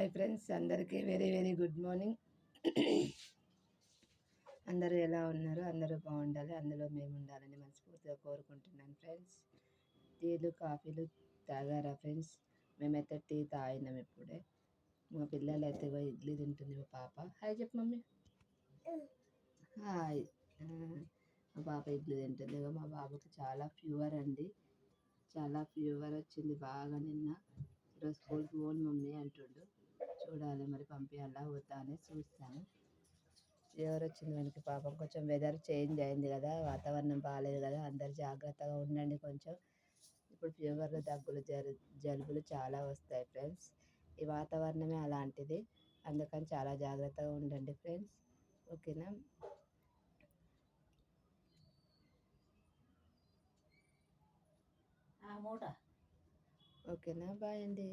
Hi friends అందరికీ very very good morning. అందరూ ఎలా ఉన్నారు? అందరూ బాగుండాలి అందులో మేము ఉండాలని మనస్ఫూర్తిగా కోరుకుంటున్నాను ఫ్రెండ్స్. టీలు కాఫీలు తాగారా ఫ్రెండ్స్? మేమైతే టీ తాగినాం ఇప్పుడే. మా పిల్లలు అయితే ఇడ్లీ తింటుంది మా పాప. హాయ్ చెప్పు మమ్మీ. హాయ్. మా పాప ఇడ్లీ తింటుంది. మా బాబుకి చాలా ఫీవర్ అండి. చాలా ఫీవర్ వచ్చింది బాగా నిన్న. ఈరోజు స్కూల్కి పోను మమ్మీ అంటుండు. చూడాలి మరి పంపించాలా వద్దా అని చూస్తాను. ఫీవర్ వచ్చింది మనకి పాపం కొంచెం వెదర్ చేంజ్ అయింది కదా వాతావరణం బాగాలేదు కదా అందరు జాగ్రత్తగా ఉండండి కొంచెం. ఇప్పుడు ఫీవర్లు దగ్గులు జలు జలుబులు చాలా వస్తాయి ఫ్రెండ్స్ ఈ వాతావరణమే అలాంటిది. అందుకని చాలా జాగ్రత్తగా ఉండండి ఫ్రెండ్స్ ఓకేనా? ఓకేనా? బాయ్ అండి.